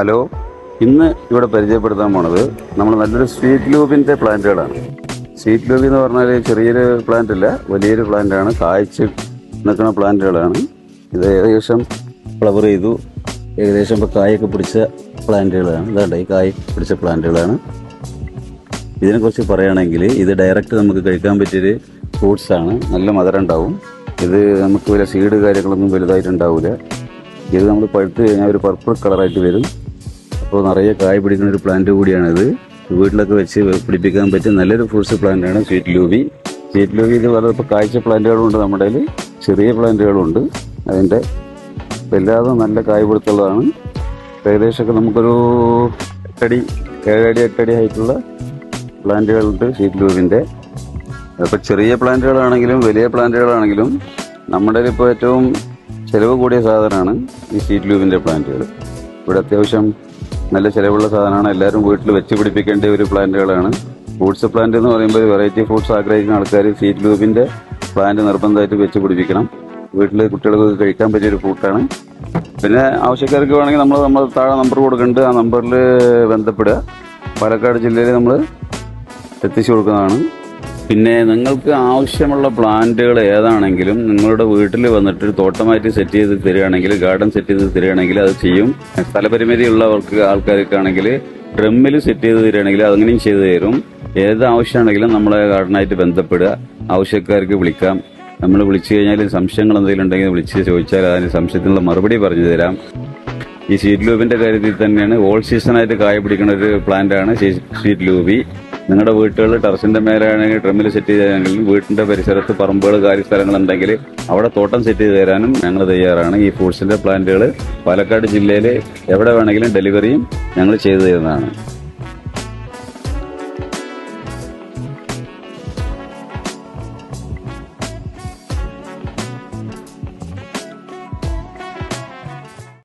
Hello. ഇന്ന് ഇവിടെ പരിചയപ്പെടുത്താൻ പോണത് നമ്മൾ നല്ലൊരു സ്വീറ്റ് ലൂബിന്റെ പ്ലാന്റുകളാണ് സ്വീറ്റ് ലൂബി എന്ന് പറഞ്ഞാൽ ചെറിയൊരു പ്ലാന്റ് അല്ല വലിയൊരു പ്ലാന്റ് ആണ് കായ്ച്ച് നിൽക്കുന്ന പ്ലാന്റുകളാണ് ഇത് ഏകദേശം ഫ്ലവർ ചെയ്തു. ഏകദേശം ഇപ്പോൾ കായൊക്കെ പിടിച്ച പ്ലാന്റുകളാണ് ഇതാണ്ട് ഈ കായ് പിടിച്ച പ്ലാന്റുകളാണ് ഇതിനെക്കുറിച്ച് പറയുകയാണെങ്കിൽ ഇത് ഡയറക്റ്റ് നമുക്ക് കഴിക്കാൻ പറ്റിയൊരു ഫ്രൂട്ട്സ് ആണ്. നല്ല മധുരം ഉണ്ടാവും. ഇത് നമുക്ക് വലിയ സീഡ് കാര്യങ്ങളൊന്നും വലുതായിട്ടുണ്ടാവില്ല ഇത് നമ്മൾ പഴുത്ത് കഴിഞ്ഞാൽ ഒരു പർപ്പിൾ കളറായിട്ട് വരും. അപ്പോൾ നിറയെ കായ് പിടിക്കുന്ന ഒരു പ്ലാന്റ് കൂടിയാണിത്. വീട്ടിലൊക്കെ വെച്ച് പിടിപ്പിക്കാൻ പറ്റിയ നല്ലൊരു ഫ്രൂട്ട്സ് പ്ലാന്റ് ആണ് സ്വീറ്റ് ലൂബി സ്വീറ്റ് ലൂബി ഇത് വളരെ ഇപ്പോൾ കായ്ച്ച പ്ലാന്റുകളുണ്ട് നമ്മുടെ ചെറിയ പ്ലാന്റുകളുണ്ട് അതിന്റെ വല്ലാതെ നല്ല കായ് പിടുത്തുള്ളതാണ് ഏകദേശമൊക്കെ നമുക്കൊരു എട്ടടി ഏഴടി എട്ടടി ആയിട്ടുള്ള പ്ലാന്റുകളുണ്ട് സ്വീറ്റ് ലൂബിന്റെ അപ്പോൾ ചെറിയ പ്ലാന്റുകളാണെങ്കിലും വലിയ പ്ലാന്റുകളാണെങ്കിലും നമ്മുടെ ഇപ്പോൾ ഏറ്റവും ചിലവ് കൂടിയ സാധനമാണ് ഈ സ്വീറ്റ് ലൂബിന്റെ പ്ലാന്റുകൾ ഇവിടെ അത്യാവശ്യം നല്ല ചിലവുള്ള സാധനമാണ്. എല്ലാവരും വീട്ടിൽ വെച്ച് പിടിപ്പിക്കേണ്ട ഒരു പ്ലാന്റുകളാണ്. ഫ്രൂട്ട്സ് പ്ലാന്റ് എന്ന് പറയുമ്പോൾ വെറൈറ്റി ഫ്രൂട്ട്സ് ആഗ്രഹിക്കുന്ന ആൾക്കാർ സീറ്റ് ലൂബിന്റെ പ്ലാന്റ് നിർബന്ധമായിട്ട് വെച്ച് പിടിപ്പിക്കണം. വീട്ടിൽ കുട്ടികൾക്ക് കഴിക്കാൻ പറ്റിയ ഒരു ഫ്രൂട്ടാണ് പിന്നെ ആവശ്യക്കാർക്ക് വേണമെങ്കിൽ നമ്മൾ നമ്മൾ താഴെ നമ്പർ കൊടുക്കുന്നുണ്ട്. ആ നമ്പറിൽ ബന്ധപ്പെടുക. പാലക്കാട് ജില്ലയിൽ നമ്മൾ എത്തിച്ചു കൊടുക്കുന്നതാണ്. പിന്നെ നിങ്ങൾക്ക് ആവശ്യമുള്ള പ്ലാന്റുകൾ ഏതാണെങ്കിലും നിങ്ങളുടെ വീട്ടിൽ വന്നിട്ട് തോട്ടമായിട്ട് സെറ്റ് ചെയ്ത് തരികയാണെങ്കിൽ ഗാർഡൻ സെറ്റ് ചെയ്ത് തരികയാണെങ്കിൽ അത് ചെയ്യും. സ്ഥലപരിമിതി ഉള്ളവർക്ക് ആൾക്കാർക്കാണെങ്കിൽ ഡ്രമ്മിൽ സെറ്റ് ചെയ്ത് തരികയാണെങ്കിൽ അതങ്ങനെയും ചെയ്തു തരും. ഏത് ആവശ്യമാണെങ്കിലും നമ്മളെ ഗാർഡനായിട്ട് ബന്ധപ്പെടുക. ആവശ്യക്കാർക്ക് വിളിക്കാം. നമ്മൾ വിളിച്ചു കഴിഞ്ഞാൽ സംശയങ്ങൾ എന്തെങ്കിലും ഉണ്ടെങ്കിൽ വിളിച്ച് ചോദിച്ചാൽ അതിന് സംശയത്തിനുള്ള മറുപടി പറഞ്ഞു തരാം. ഈ സീറ്റ് ലൂബിന്റെ കാര്യത്തിൽ തന്നെയാണ് ഓൾ സീസണായിട്ട് കായ പിടിക്കുന്ന ഒരു പ്ലാന്റ് ആണ് സീറ്റ് ലൂബി. നിങ്ങളുടെ വീട്ടുകളിൽ ടെറസിന്റെ മേലാണെങ്കിൽ ഡ്രമ്മിൽ സെറ്റ് ചെയ്താണെങ്കിലും വീട്ടിന്റെ പരിസരത്ത് പറമ്പുകൾ കാര്യസ്ഥലങ്ങൾ ഉണ്ടെങ്കിൽ അവിടെ തോട്ടം സെറ്റ് ചെയ്ത് തരാനും ഞങ്ങൾ തയ്യാറാണ്. ഈ ഫ്രൂട്ട്സിന്റെ പ്ലാന്റുകൾ പാലക്കാട് ജില്ലയിൽ എവിടെ വേണമെങ്കിലും ഡെലിവറിയും ഞങ്ങൾ ചെയ്തു തരുന്നതാണ്.